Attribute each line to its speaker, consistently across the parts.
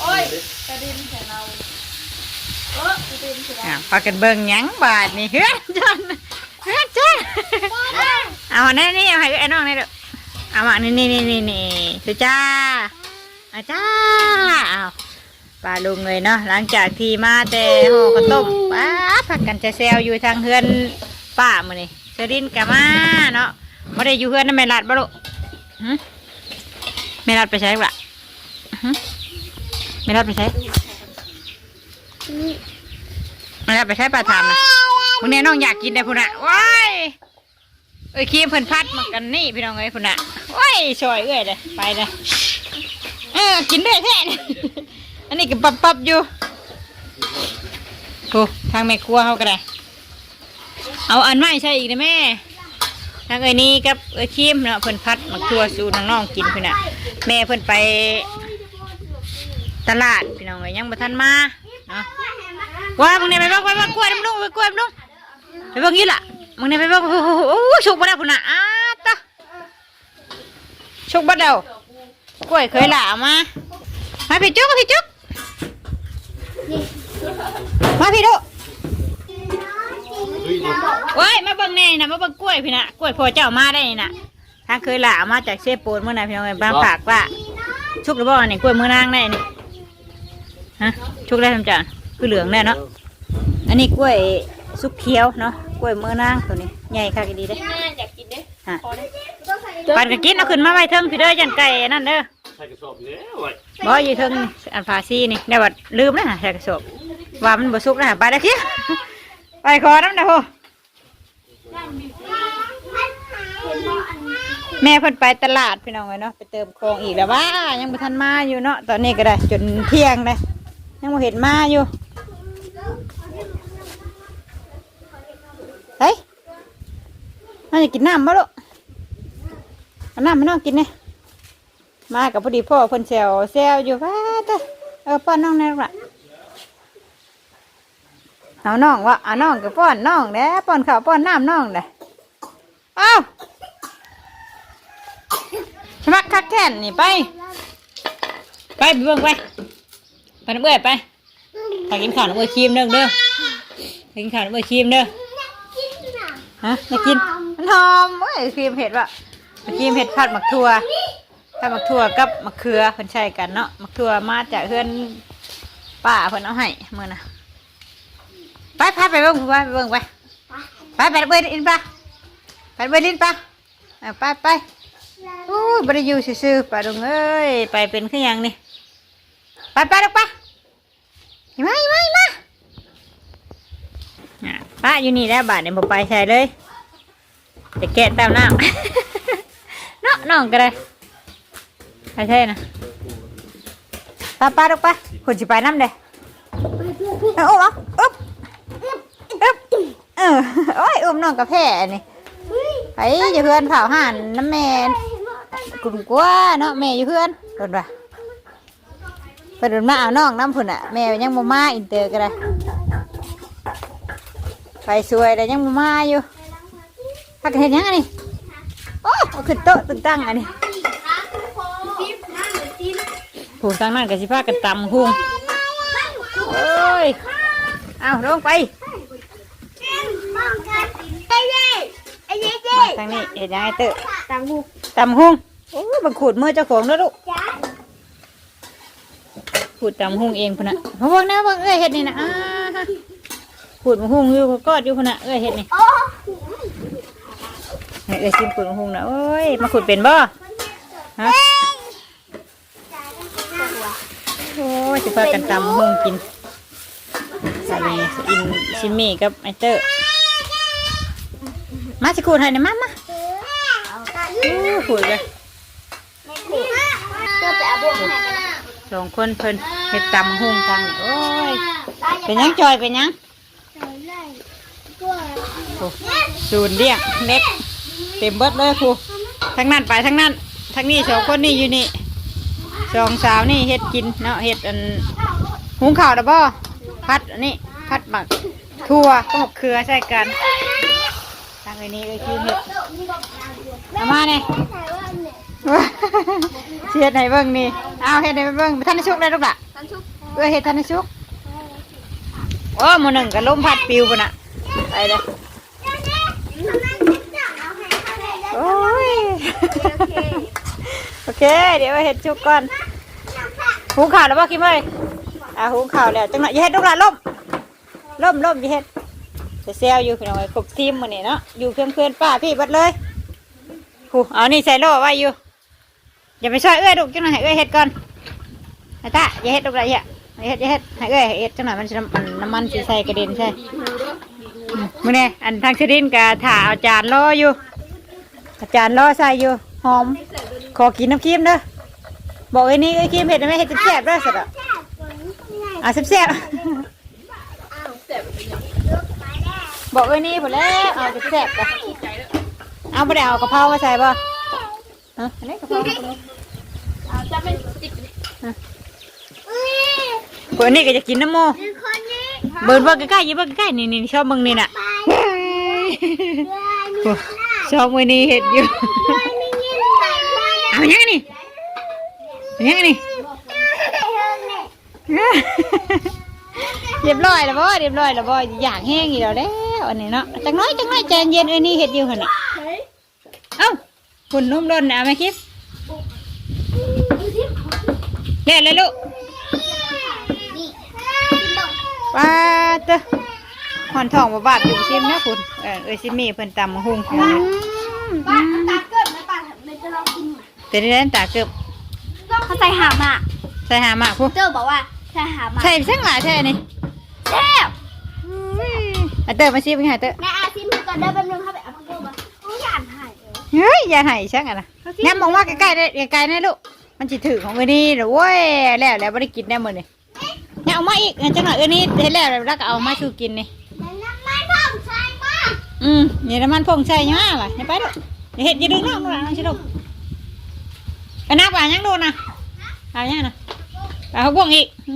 Speaker 1: โอ้ยกระดิ่งใส่เราเออกระดิ่งใส่เรา
Speaker 2: อะพากันเบิ่งหยังบาดนี่เฮือนจันเฮือนจันเอาอันนี้นี่เอาให้ไอ้น้องนี่เด้อเอามานี่นี่นี่นี่นี่สุจ้าอาจ้าเอาปลาลุงเลยเนาะหลังจากที่มาแต่ห่อข้าวต้มป้าผักกันจะแซวอยู่ทางเฮือนป้ามื้อนี่เสดินกะมาเนาะบ่ได้อยู่เฮือนนั่นแม่ลัดบ่ลูกหึแม่ลัดไปใช้บ่ล่ะหึ แม่ลัดไปใช้มันเอาไปใช้ปลาทำนะพวกนี้น้องอยากกินได้พุ่นอะว้ายเอ้ยคีมเพิ่นพัดมากันนี่พี่น้องเอ้ยพุ่นอะว้ายช่วยเอ้ยเลยไปเลยเออกินได้แท้นี่อันนี้ก็ปับปับๆอยู่โอ้ทางแม่ครัวเขาก็ได้ เอาอันไม้ใช่อีกนะแม่ทางเอ้ยนี่กับเอ้ยคีมเนาะเพิ่นพัดมาครัวสู่น้องๆกินพุ่นอะแม่เพิ่นไป ตลาดพี่น้องเอ้ยยังบ่ทันมาเนาะว่ามึงเนี่ยไปเบิ่งไปเบิ่งกล้วยน้ำลุงไปกล้วยน้ำลุงไปเบิ่งยี่ละมึงเนี่ยไปเบิ่งโอ้โหโอ้โหชุกบ่ได้พุ่นน่ะอ้าตะชุกบ่เดากล้วยเคยหล่ามามาพี่จุ๊กมาพี่จุ๊กมาพี่ดุว้ายมาเบิ่งแน่นี่นะมาเบิ่งกล้วยพี่น่ะกล้วยพ่อเจ้ามาได้นี่น่ะทางเคยหล่ามาจากเชฟโปนเมื่อไหร่พี่น้องเอ้ยบางปากว่าชุกหรือบ่นี่กล้วยมือนางได้นี่ ฮะชุกได้ทำจานคือเหลืองแน่เนาะอันนี้กล้วยสุกเขียวเนาะกล้วยมือนางตัวนี้ใหญ่ค่ะก็ดีเด้
Speaker 1: แม่อยากกินเด้
Speaker 2: ฮะ
Speaker 1: พอได้
Speaker 2: ปันก็กินเอาขึ้นมาไว้เทิงพี่เด้อยันไก่นั่นเด้อ
Speaker 3: ใส่กระสอบอยู่แล้วไว้
Speaker 2: บ่อยู่เทิงอันฟาซี่นี่ได้ว่าลืมนะใส่กระสอบว่ามันบ่สุกนะไปได้อเคี้ยไปขอน้ำนะโหแม่เพิ่นไปตลาดพี่น้องเอ้ยเนาะไปเติมของอีกแล้วว่ายังบ่ทันมาอยู่เนาะตอนนี้ก็ได้จนเที่ยงเลย ยังบ่เห็นมาอยู่เฮ้ยน่าจะกินน้ำบ่ลูกเอาน้ำมาน้องกินเนี่ยมากับพอดีพ่อเพิ่นแซวแซวอยู่ว่าเด้อเออป้อนน้องแน่ลูกละเอาน้องวะเอาน้องกับป้อนน้องเด้ป้อนข้าวป้อนน้ำน้องเด้เอ้าชมักคักแท่นนี่ไป ไปไปเบิ่งไป ไปน้ำเบื่อยไปไปกินข้าวน้ำเบื่อครีมเด้อเด้อไปกินข้าวน้ำเบื่อครีมเด้อฮะอยากกินมันหอมเว้ยครีมเห็ดวะครีมเห็ดผัดหมักถั่วผัดหมักถั่วกับมะเขือเพิ่นใช้กันเนาะมะเขือมาจากเพื่อนป้าเพิ่นเอาให้มื่อน่ะไปพาไปเบิ่งไปไปเบิ่งไปไปไปเบิ่งลินปะไปเบิ่งลินปะเอาไปไปโอ้ยบริยูซื่อๆป้าดงเอ้ยไปเป็นขึ้นยังนี่ ไปไปลูกปะมามามาอะป้าอยู่นี่แล้วบาทเนี่ยผมไปใส่เลยจะแกะตามน้ำเนาะน้องก็ได้ใช่ใช่นะป้าป้าลูกป้าคุณจะไปน้ำเด้เอาอุ้มเอาอุ๊บอุ๊บเออโอ้ยอุ้มน้องกระแพนี่ไปอยู่เพื่อนเผาห่านน้ำแม่กลุ่มกว่าเนาะแม่อยู่เพื่อนโดนปะ ไปโดนมาเอาน้องน้ำผุนอะแม่ยังบ่มาอินเตอร์ก็ได้ไปสวยแต่ยังบ่มาอยู่พักเห็นยังอันนี้โอ้เอาขึ้นโต๊ะตึงตั้งอันนี้ผูกตั้งนั่นกับสิพากันตำหุ่งโอ้ยเอาลงไปมาทางนี้เห็นยังไงเตอะ
Speaker 1: ตามหู
Speaker 2: ตำหุ่งโอ้ยบังขูดมือเจ้าของแล้วลูก ขูดตำหุ่งเองพุ่นน่ะมาเบิ่งนะเบิ่งเอ้ยเห็ดนี่นะอ่าฮะขูดมะหุ่งอยู่ก็กอดอยู่พุ่นน่ะเอ้ยเห็ดนี่ให้เอ้ยชิมขุดมะฮุงนะโอ้ยมาขุดเป็นบ่ฮะโอ้ยสิพากันตำมะฮุงกินใส่อินชิมมี่กับไอเตอร์มาสิขูดให้หน่อยมามาโอ้ขูดเลย
Speaker 1: ก็ไปเอาบวงให้กันนะ
Speaker 2: สองคนเพิ่นเฮ็ดตำมะฮุงทางนี่โอ้ยเป็นหยังจอยเป็นหยังโอ้สูนเรียกเน็กเต็มเบิดเลยครูทั้งนั้นไปทั้งนั้นทั้งนี้สองคนนี่อยู่นี่สองสาวนี่เฮ็ดกินเนาะเฮ็ดอันหุงข้าวดับบ่พัดอันนี้พัดหมักทั่วก็หมกเครือใส่กันทางไอ้นี้เลยคือเฮ็ดเอามาเนี่ยมเชียดให้เบิ่งนี่ เอาเฮ็ดให้เบิ่งท่านได้ชุกได้ลูกล่ะ
Speaker 1: ทันชุก
Speaker 2: เอ้ยเฮ็ดท่านได้ชุกโอ้หมื้อหนึงก็ลมพัดปิวพุ่นน่ะไปเด้อโอ้ยโอเค เดี๋ยวเฮ็ดชุกก่อนหุงข้าวแล้วบ่คิมเอ้ยอ่าหุงข้าวแล้วจังหน่อยอย่าเฮ็ดลูกล่ะล่มล่มล่มอย่าเฮ็ดจะแซวอยู่พี่น้องเอ้ยครบทีมมื้อนี้เนาะอยู่เพื่อนเพื่อนๆป้าพี่เบัดเลยหูเอานี่ใส่โล่ไว้อยู่ อย่าไปช่วยเอ้ยลูกจังหน่อยให้เอ้ยเฮ็ดก่อนไอ้ตาอย่าเฮ็ดลูกละอย่าอย่าเฮ็ดอย่าเฮ็ดให้เอ้ยเฮ็ดจังหน่อยมันสิน้ำมันน้ำมันสิใส่กระเด็นใช่มมื้อนี้อันทางชดินก็ถ่าเอาจารย์รออยู่ อาจารย์รอใส่อยู่หอมขอกินน้ำครีมเด้อบอกไอ้นี่ไอ้ครีมเห็ดไหมเห็ดแซ่บด้อสุดอะอะแซ่บบอกไอ้นี่ผลแล้วเอาแซ่บๆอะเอาไปเอากระเพรามาใส่ป่ะ ฮะอันนี้กะเพรา
Speaker 1: เอาจะเป็นติด
Speaker 2: เปิดนี่ก็จะกินน้ำโมเบิร์นว่าใกล้ๆยี่ว่าใกล้ๆนี่นี่ชอบมึงนี่น่ะชอบมือนี่เห็ดอยู่เอายังไงนี่เอายังไงนี่เรียบร้อยแล้วบ่เรียบร้อยแล้วบ่อยากแห้งอีกแล้วแล้วอันนี้เนาะจังน้อยจังน้อยใจเย็นเอ้ยนี่เห็ดอยู่ขนน่ะเอ้า คุณนุ่มร้นเอาไหมคิดเล่นเลยลูกป้าเตอะหอนทองบ่บาดอยู่ซิมนะคุณเออเอ้ยซิมีเพิ่นตำมะฮุ่ง
Speaker 1: ป้าตาเกิดนะป้าเลยจะลองกิน
Speaker 2: แต่นี่นั่นตาเกือบ
Speaker 1: เขาใส่หามา
Speaker 2: ใส่หามากพู
Speaker 1: เจอบอกว่าใส่หามา
Speaker 2: ใส่เส้นหลายใช่นี่
Speaker 1: แซ่บ
Speaker 2: อะเตอมาซิมให้เตอ
Speaker 1: แม่อาซิมก่อนเดินแป๊บนึงเข้าไปเอา เลย
Speaker 2: เฮ้ยอย่าให้ช่างอะนะแนมมองว่าใกล้ๆได้ใกล้ๆได้ลูกมันจิถือของเอ้ยนี่เดี๋ยวเว้ยแล้วแล้วไม่ได้กินแน่หมดนี่เนี่ยเอามาอีกงั้นจังหน่อยเอ้ยนี่เห็นแล้วแล้วก็เอามาสู่กินนี่
Speaker 1: น้ำมันพ่อใช่ป้า
Speaker 2: อืมนี่น้ำมันพงใส่ยังไงวะอย่าไปลูกอย่าเห็ดอย่าดึงน้องลูกหลานน้องชิลูกไปนับอะยังดูนะเอายังนะเอาเขาบ่วงอีกอื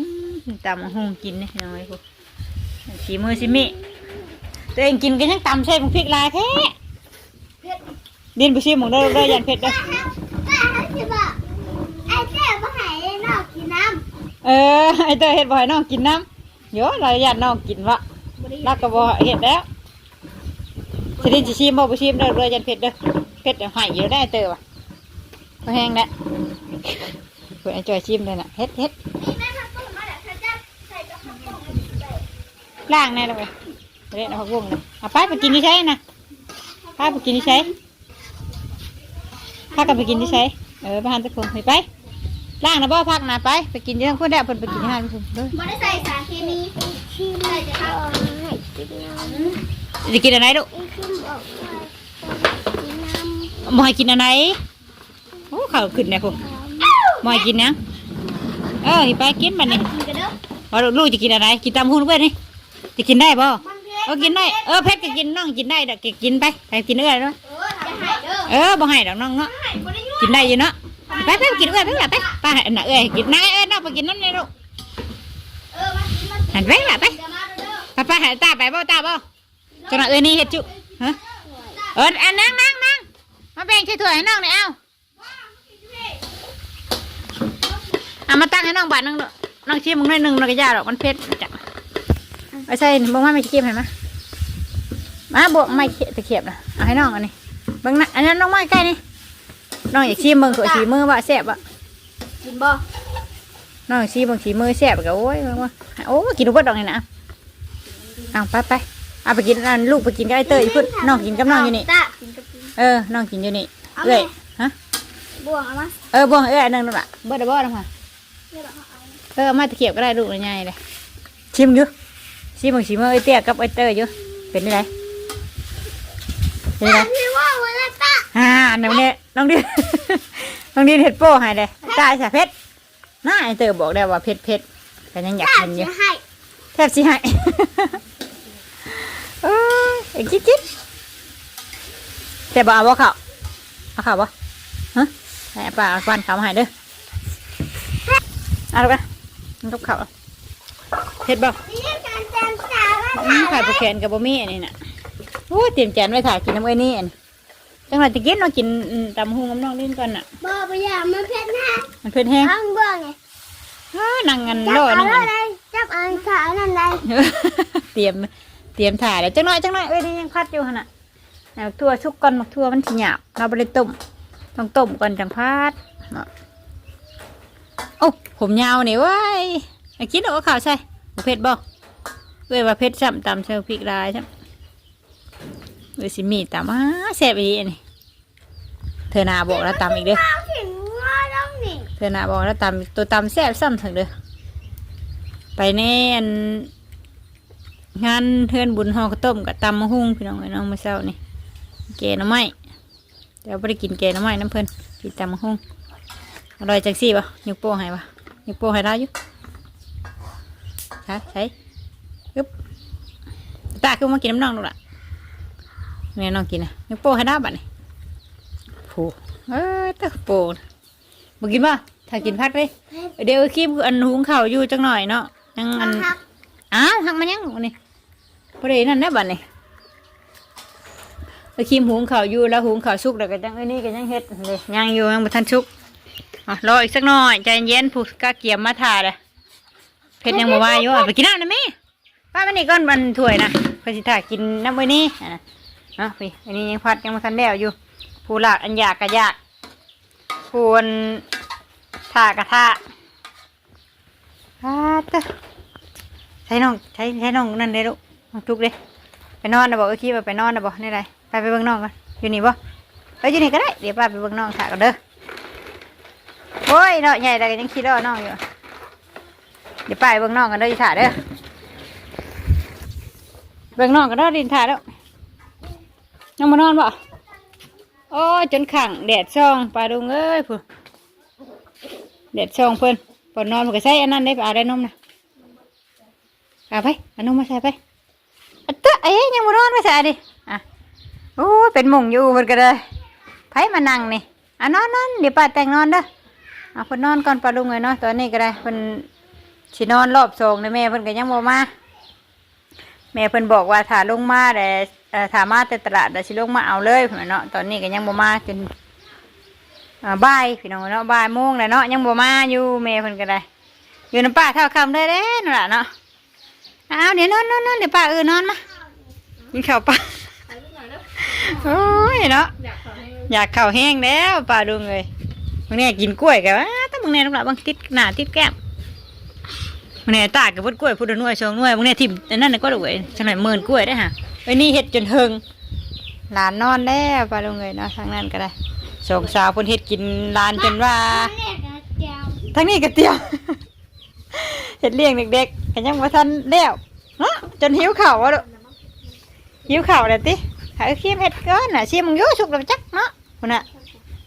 Speaker 2: มตำหงกินนี่น้อยพวกสีมือสิมิตัวเองกินก็ยังตำใส่ผงพริกลายแท้ ดินไปชิมหมองเด้อเด้อยันเผ็ดเด้อ
Speaker 1: ป้าเขาจะบอกไอ้เจ๊มาหายนอกกินน้
Speaker 2: เออไอเตอเห็ดบ่ให้น้องกินน้ำเดี๋ยวเราอยากน้องกินวะำรักก็บ่เห็ดแล้วสิดินสิชิมบ่บ่ชิมเด้อเด้อยันเผ็ดเด้อเผ็ดเดี๋ยวใหายเยอะได้เตอวะบ่แห้งแล้วเพื่อนไอ้จอยชิมเลยน่ะเฮ็ดเฮ็ด
Speaker 1: นี่แม่ทำต้มมาแล้วเธอจะใส่กระเพาะต้ม
Speaker 2: ล้างแน่เลยเล่นเอาผักบุ้งนะเอาไปไปกินที่ใช้นะพาไปกินที่ใช้ พากันไปกินที่ใช้เออไปหันตะคนไปไปล้างนะบ่พักนะไปไปกินที่ทั้งคนได้เพิ่นไปกินที่ห้างเพิ่นเด้อ
Speaker 1: ไม่ได้ใส่สารเคมีชิมเลยจะทำให้กินน้ำ
Speaker 2: จะกินอะไรลูก
Speaker 1: ชิมบอกว่ากินน้ำ
Speaker 2: บ่ให้กินอะไรโอ้ข้าวขึ้นแน่พุ่นบ่ให้กินนะเออนี่ไปกินบัดนี้
Speaker 1: กินกันเด้อ
Speaker 2: ว่าลูกจะกินอะไรกินตามหุ่นเพื่อนนี่จะกินได้บ่
Speaker 1: มันเผ็ด
Speaker 2: เออกินได้เออเพชรก็กินน้องกินได้ดอกกินไปไปกินเอื้อยเนาะ
Speaker 1: เออจะหายเด้อ
Speaker 2: เออบ่ให้ดอกน้องเนาะ
Speaker 1: หายบ่ได้ยุ่ง
Speaker 2: กินได้อยู่เนาะไปไปกินเอื้อยไปละไปไปให้น่ะเอื้อยกินนายเอ้ยน้องไปกินน้ำนี่ลูก
Speaker 1: เออมากินมา
Speaker 2: หันไปละไป
Speaker 1: เดี๋ยวมาเด้อ
Speaker 2: ไปไปหาตาไปบ่ตาบ่จังหวะเอ้ยนี่เฮ็ดจุฮะเอออันนั่งนั่งนั่งมาแบ่งใส่ถ้วยให้น้องหน่อยเอาเอามาตั้งให้น้องบาทนึงเด้อน้องชิมมึงหน่อยหนึงน้องก็ย่าดอกมันเผ็ดจ้ะเอาใส่บ่มาไม่เค็มให้มามาบวกไม่เค็มตะเขียบนะเอาให้น้องอันนี้ เบิ่งนะอันนั้นน้องไม้ใกล้นี่น้องอยากชิมเบิ่งตัวสีมือว่าแซ่บบ่
Speaker 1: กินบ่
Speaker 2: น้องชีบางชีมือแซ่บก็โอ้ยว่าว่าโอ้กินอุปดอกนี่นะเอาไปไปเอาไปกินอันลูกไปกินกับไอเตยอีกพุ่นน้องกินกับน้องอยู่นี่
Speaker 1: จ้ากินกับกิน
Speaker 2: เออน้องกินอยู่นี่
Speaker 1: เอาไหม
Speaker 2: เอ้ยฮะ
Speaker 1: บ่วงเอามา
Speaker 2: เออบ่เอ้ยอันนึงนั่นล่ะเบิดได้บ่นะมา
Speaker 1: เดี๋ยวเราเอา
Speaker 2: เออเอามาตะเขียบก็ได้ลูกใหญ่ๆเลยชิมอยู่ชิมบางชีมือไอเตี้ยกับไอเตยอยู่เป็นยังไงเป็นยังไง อ่าน้องเนี่ยน้องดิน น้องดินเห็ดโป้ให้เลยตายสะเพ็ดน่าไอเตยบอกได้ว่าเผ็ดเผ็ดแต่ยังอยาก
Speaker 1: ตา
Speaker 2: กินอยู่
Speaker 1: จะให้
Speaker 2: แทบสิให้เอ้ยเอ็งคิดคิดแต่บ่เอาบ่เขาเอาเขาบ่ฮะให้ป้าเอาฟันเขามาให้เด้อเอาลูกนะมันกับเขาเฮ็ดบ่
Speaker 1: เรียกการแจมสาว
Speaker 2: อืมไข่ปลาแคนกับบ่มีอันนี้น่ะโอ้ยเตรียมจานไว้ถ่ายกินน้ำเอ้ยนี่อันนี้ จังหวะตะกี้เรากินอืมตำหุงกับน้องลิ้นก่อนน่ะ
Speaker 1: บ่ไปอย่ามาเพ็ดนะ
Speaker 2: มันเพิ่นแห้ง
Speaker 1: ข้างเบื้องไง
Speaker 2: อ้านั่งกัน
Speaker 1: จับ
Speaker 2: รอ
Speaker 1: เอา
Speaker 2: นั่งกัน
Speaker 1: ได้จับเอาขาวนั่นได้
Speaker 2: เตรียมเตรียมถ่ายแล้วจังหน่อยจังหน่อยเอ้ยนี่ยังพัดอยู่หั่นน่ะแล้วทั่วชุกก่อนมักทั่วมันสิหยาบเราบ่ได้ต้มต้องต้มก่อนจังพัดเนาะโอ้ผมยาวนี่เว้ยไอ้กินเอาข้าวใส่บ่เผ็ดบ่เอ้ยว่าเผ็ดซ้ำตำเชิงพริกลายซ้ำ เอ้ยสิมีตำอ้าแซ่บอีอันนี้เธอนาบอกแล้วตำอีกเด้อ
Speaker 1: ข้าวถึงว่าต้องนี่
Speaker 2: เธอนาบอกแล้วตำตัวตำแซ่บซ้ำถึงเด้อไปแน่นงานเทือนบุญห่อข้าวต้มกับตำมะฮุ่งพี่น้องไอ้น้องมาเช้านี่แกงหน้ำไม้เดี๋ยวไปได้กินแกงหน้ำไม้น้ำเพิ่นกินตำมะฮุ่งอร่อยจังซี่ปะยกโป้ให้ปะยกโป้ให้ได้อยู่ใช่ใช่ยึบตาคือมากินน้ำน้องดูล่ะ แม่น้องกินนะยกโป้ให้ได้บัดนี่โผเอ้ยตะโป้มากินป่ะถ้ากินพักเลยเดี๋ยวคลิปอันหุงข้าวอยู่จังหน่อยเนาะยังอัน
Speaker 1: ครับ
Speaker 2: อ้าวหักมันยังนี่พอดีนั่นแหละบัดนี่ไอ้คิมหุงข้าวอยู่แล้วหุงข้าวสุกแล้วก็จังไอ้นี่ก็ยังเฮ็ดเลยยังอยู่ยังบ่ทันสุกอะรออีกสักหน่อยใจเย็นผู้กล้าเกียมมาถ่าเลยเผ็ดยังบ่ว่าอยู่อะไปกินน้ำนะแม่ป้ามันนี่ก้อนมันถ้วยนะเพื่อสิถ่ากินน้ำไว้นี่ อะนะเนาะพี่อันนี้ยังพัดยังบ่ทันแล้วอยู่ ผู้หลักอันยากก็อยากผู้อันถ่ากะท่าอ่าต้อใช้น้องใช้ใช้น้องนั่นเลยลูกน้องทุกเลยไปนอนนะบอกเออคิดว่าไปนอนนะบอกนี่ไรไปไปเบิ่งน้องกันอยู่นี่บ่ไปอยู่นี่ก็ได้เดี๋ยวป้าไปเบิ่งน้องถ่ากันเด้อโอ้ยเนาะใหญ่แต่ก็ยังคิดว่าน้องอยู่ เดี๋ยวไปเบิ่งน้องกันเด้อถ่าเด้อเบิ่งน้องกันเด้อดินถ่าแล้ว ยังมานอนบ่โอ้จนขังแดดช่องปลาดุงเอ้ยผู้แดดช่องเพิ่นปนนอนมันก็ใช้อันนั้นได้ปลาได้นมนะเอาไปเอันนู้นมาใส่ไปอะเตะเอ้ยยังมานอนมาใส่ดิอะโอ้เป็นมุงอยู่มันก็เลยไผมานั่งนี่อะนอนนอนเดี๋ยวป้าแต่งนอนเด้อเอาเพิ่นนอนก่อนป้าลุงเลยเนาะตอนนี้ก็ได้เพิ่นสินอนรอบสองนะแม่เพิ่นก็ยังบ่มาแม่เพิ่นบอกว่าถ้าลงมาแต่ ถ้ามาแต่ตลาดแต่สิลงมาเอาเลยเพิ่นว่าเนาะตอนนี้ก็ยังบ่มาจนอ่าบ่ายพี่น้องเนาะบ่ายโมงแล้วเนาะยังบ่มาอยู่แม่เพิ่นก็ได้ อยู่น้ำป้าเท่าคำได้เด้นั่นล่ะเนาะอ้าวเดี๋ยวนอนนอนนอนเดี๋ยวป้าเออนอนมากินข้าวป้าโอ้ยเนาะอยากข้าวแห้งแล้วป้าดูเลยมึงเนี่ยกินกล้วยกันวะถ้ามึงเนี่ยลูกหลานบางติดหน้าติดแก้มมึงเนี่ยตากกับพุดกล้วยพุดหน่วยชงหน่วยมึงเนี่ยทิ่มอันนั่นน่ะก็ด้วยฉันหน่อยหมื่นกล้วยได้อฮะ ไอ้นี่เห็ดจนเทิงหลานนอนแล้วป้าดูเลยเนาะทางนั้นก็ได้สองสาวเพิ่นเห็ดกินหลานจนว่า
Speaker 1: เนี่ยกระเจียว
Speaker 2: ทั้งนี้ก็เตรียมเห็ดเลี้ยงเด็กๆกันยังว่าทันแล้วฮะจนหิวเข่าวอะลูกหิวเข่าวเลยติหาขี้เห็ดก้อนน่ะชิมมึงอยู่สุกแล้วจักเนาะคุณน่ะ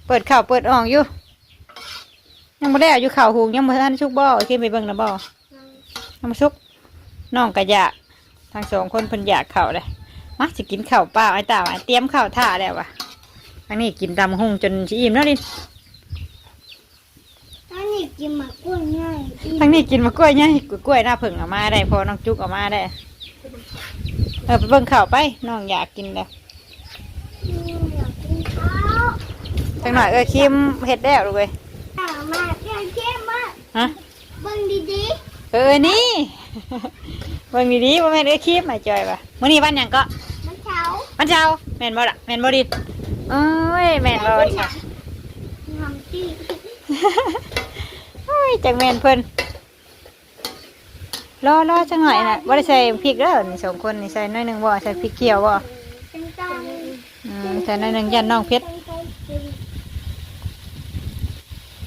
Speaker 2: เปิดข่าวเปิดอ่องอยู่ยังไม่ได้เอาอยู่ข่าวหูยังไม่ทันชุกบ่ขี้ไปเบิ่งนะบ่ยังมาชุกน้องก็อยากทั้งสองคนเพิ่นอยากเข่าวเลย มาสิกินข้าวเปล่าไอ้ตาไอ้เตรียมข้าวท่าแล้ววะอันนี้กินตำหุ่งจนสิอิ่มแล้วดิ
Speaker 1: อันนี้กินหมากกล้วยง่าย
Speaker 2: ทั้งนี้กินมะกล้วยไงกล้วยหน้าผึ่งเออกมาได้พอน้องจุกเออกมาได้ เออไปเบิ่งข่าวไปน้องอยากกินแล้ว
Speaker 1: อยากกินข้าว
Speaker 2: จังหน่อยเออคิมเห็ดแล้วลูกเว้ย
Speaker 1: เอามาเดี๋ยวเข้มมา
Speaker 2: ฮะ
Speaker 1: เบิ่งดี
Speaker 2: เออนี่เบิ่งดีๆว่าแม่นเออคิมมาจอยปะมื้อนี้วันหยังก็
Speaker 1: ๆมันเช้า
Speaker 2: วันเช้าแม่นบ่ล่ะแม่นบ่ดิเอ้ยแม่นบ่วันเช้า
Speaker 1: ทำที่
Speaker 2: โอ้ยจังแม่นเพิ่นรอรอจังหน่อยน่ะบ่ได้ใส่พริกเด้อนี่สองคนนี่ใส่น้อยหนึงบ่ใส่พริกเขียวบ่
Speaker 1: เป็นตัง
Speaker 2: อืมใส่น้อยหนึงยันน้องเพชร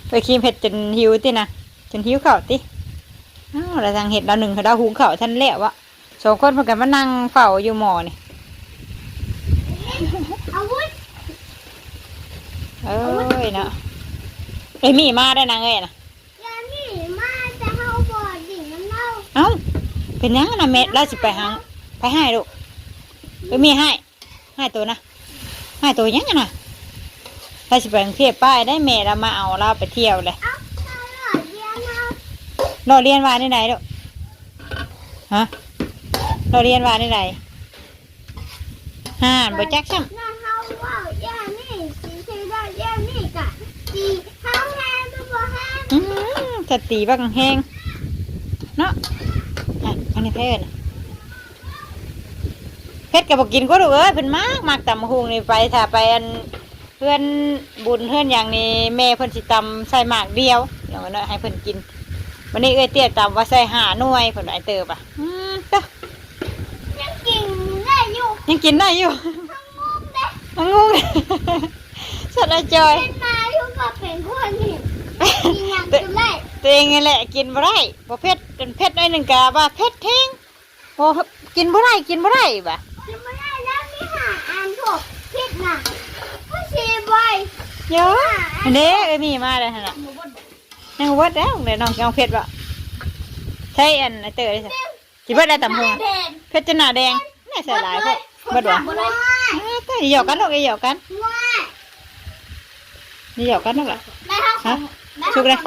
Speaker 2: ไปครีมเห็ดจนหิวตินะจนหิวเข่าวติ อ้าวแล้วทางเห็ดเราหนึ่งเขาดาวหุงเข่าวท่านแล้ววะสองคนเพื่อนกันมานั่งเฝ้าอยู่หมอนี่
Speaker 1: อาวุธ
Speaker 2: เอ้ยเนาะเอ้ยมีมาได้นางเอ้ยนะ
Speaker 1: ยานี่มาจะเฮาบอดดิ่งน้ำเน่า
Speaker 2: เอ้าเป็นยังนะเม็ดเราสิไปหางไปให้ลูกเอ้ยมีให้ให้ตัวนะให้ตัวยังไงนะเราสิไปกรุงเทพป้ายได้แม่เรามาเอาเราไปเที่ยวเลย
Speaker 1: เรา
Speaker 2: เรียนว่าในไหนลูกฮะเราเรียนว่าในไหนห้ามบ่จัคซ้ำ
Speaker 1: นั่นเขาว่าย่านี่
Speaker 2: สีเทาย่านี่กะสีเขาแห้งตัวแห้งอื้อสติบักแหงเนาะอะอันนี้เพื่อนเพชรก็บอกกินก็ดูเอ้ยเพิ่นมากมากต่ำหุงนี่ไปถ้าไปอันเพื่อนบุญเพื่อนอย่างนี้แม่เพิ่นสิตำใส่หมากเดียวเดี๋ยวนเนยให้เพิ่นกิน วันนี้เอ้ยเตี้ยตำว่าใส่หาหน่วยเพิ่นไอเติบอะอืมเด้อ
Speaker 1: ยังกินได้อยู่
Speaker 2: ยังกินได้อยู่
Speaker 1: ทั้งมุมเด้
Speaker 2: มังงสัตว์ละจอย
Speaker 1: เป็นมาอยู่กับเป็นคนนี่กินอย่างกินได้
Speaker 2: ตัวเองนี่แหละกินบ่ได้บ่เผ็ดเป็นเผ็ดหน่อยหนึ่งกะว่าเผ็ดแท้งโอ้กินบ่ได้กินบ่ได้บ่ะ
Speaker 1: กินไม่ได้แล้วนี่หาอันถูกผิดน่ะผู้ชีบอย
Speaker 2: เยอะอันนี้เอ้ยมีมาเลยหั่นน่ะ ยังบ่เบิดแล้วเดี๋ยน้องจะเอาเผ็ดบ่ใช่อันไอเตอร์ได้ซะสิเบิดได้ตำหัวเผ็ดจนหนาแดงแน่ใส่หลายพวกเบิดบ่
Speaker 1: บ่ได้
Speaker 2: เอ้ยก็หยอกกันลูกหยอกกันนี่หยอกกันลูกล่ะ
Speaker 1: ได้ครับ
Speaker 2: ฮะชุกเลย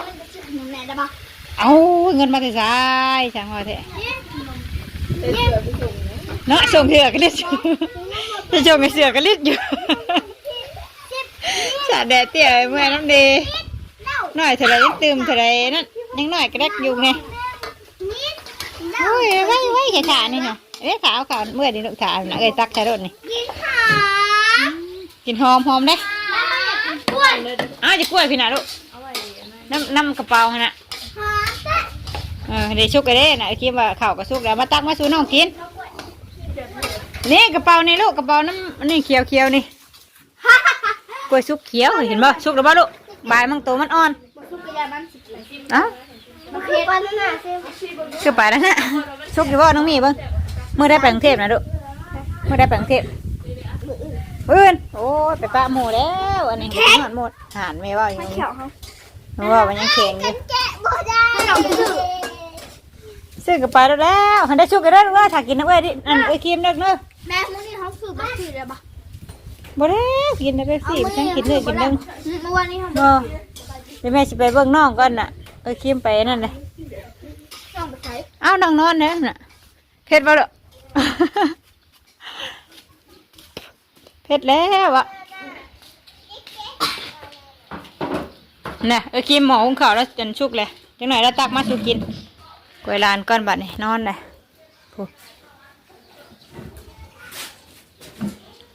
Speaker 2: เอาเงินมาแต่ซ้ายช่างว่า
Speaker 1: เนี่ย
Speaker 2: เนาะส่งเถื่อก็ลิดอยู่จะชมไอเสือก็ลิดอยู่สาดแดดเตี้ยเมื่อน้ำดี หน่อยเท่าไรยังตื่มเท่าไรนั่นยังหน่อยก็ได้อยู่ไงโอ้ยไว้ไว้แค่ขานี่ค่ะเอ้ยขาเอาขาเมื่อดีลูกขาน่ะเอ้ยตักใส่รถนี่
Speaker 1: กินขา
Speaker 2: กินหอมหอมได้
Speaker 1: อ้า
Speaker 2: วจะกล้วยพี่น่ะลูกน้ำน้ำกระเป๋าหั่นะเออเดี๋ยวชุกกันเด้นะไอ้คิดว่าข้าวก็สุกแล้วมาตักมาสู่น้องกินนี่กระเป๋านี่ลูกกระเป๋าน้ำนี่เขียวเขียวนี่
Speaker 1: ก
Speaker 2: ล้วยสุกเขียวเห็นบ่สุกแล้วบ่ลูก บายมันโตมันอ่อน
Speaker 1: สุกยามันสิบ
Speaker 2: เอ้า
Speaker 1: มันคือปลาหน้าเซ่
Speaker 2: คือไปแล้วนะสุกอยู่บ่น้องมีเบิ่งเมื่อได้ไปกรุงเทพนะลูกเมื่อได้ไปกรุงเทพอื่นโอ้ยไปปะหมูแล้วอันนี้หอดหมดหานไม่ว่าอย่างนี้
Speaker 1: เขียวเขา
Speaker 2: มันว่ามันยังแข็งอยู่
Speaker 1: แกะบ่ได้เราซื้อ
Speaker 2: ซื้อกับไปแล้วแล้วหันได้ชุกกันได้ลูกเอ้ยถ้ากินน้ำเอ้ยดิอันเอ้ยครีมเด้อเด้อ
Speaker 1: แม่มื้อนี้เขาซื้อบัตรซื้อได้ปะ
Speaker 2: บ่ได้กินได้ไปสิฉันกินเลยกินเด้ง
Speaker 1: เมื่อวานนี้เขา
Speaker 2: บ่เดี๋ยวแม่สิไปเบิ่งน้องก่อนน่ะเอ้ยครีมไปนั่นเลย
Speaker 1: ต้องไปใช้
Speaker 2: เอ้านั่งนอนเนี่ยน่ะเผ็ดบ่ลูกเผ็ดแล้วอะน่ะเออกินหมอหุงข้าวแล้วจนชุกเลยจังหน่อยแล้วตักมาสู่กินกวยลานก้อนบัดนี่นอนเลยโอ้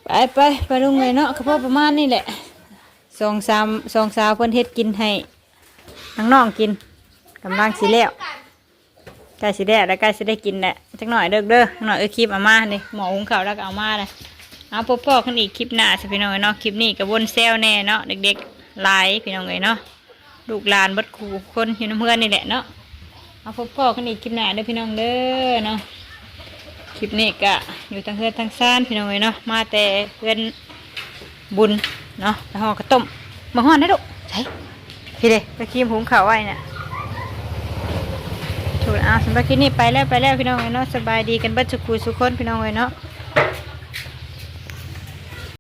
Speaker 2: ไปไปไปลุงเลยเนาะก็พอประมาณนี่แหละสองสามสองสาวเพิ่นเฮ็ดกินให้น้องกินกำลังสิแล้วใกล้สิได้แล้วใกล้สิได้กินแหละจักหน่อยเด้อเด้อจักหน่อยเออคลิปเอามาเลยหมอหุงข้าวแล้วก็เอามาเลยเอาพบพ่อขึ้นอีกคลิปหน้าสิพี่น้องเนาะคลิปนี้กับวนเซลแน่เนาะเด็กๆหลายพี่น้องเอ้ยเนาะลูกหลานบัดครูคนอยู่น้ำเพื่อนนี่แหละเนาะเอาพบพ่อขึ้นอีกคลิปหน้าเด้อพี่น้องเด้อเนาะ คลิปนี้ก็อยู่ทั้งเพื่อนทั้งซ่านพี่น้องเลยเนาะมาแต่เพื่อนบุญเนาะแล้วห่อกระต้มมาห่อนได้ดุใช่พี่เด็กตะคีมหุงข้าวไว้น่ะถูกเอาสำหรับคลิปนี้ไปแล้วไปแล้วพี่น้องเลยเนาะสบายดีกันบัดสุขูสุขคนพี่น้องเลยเนาะ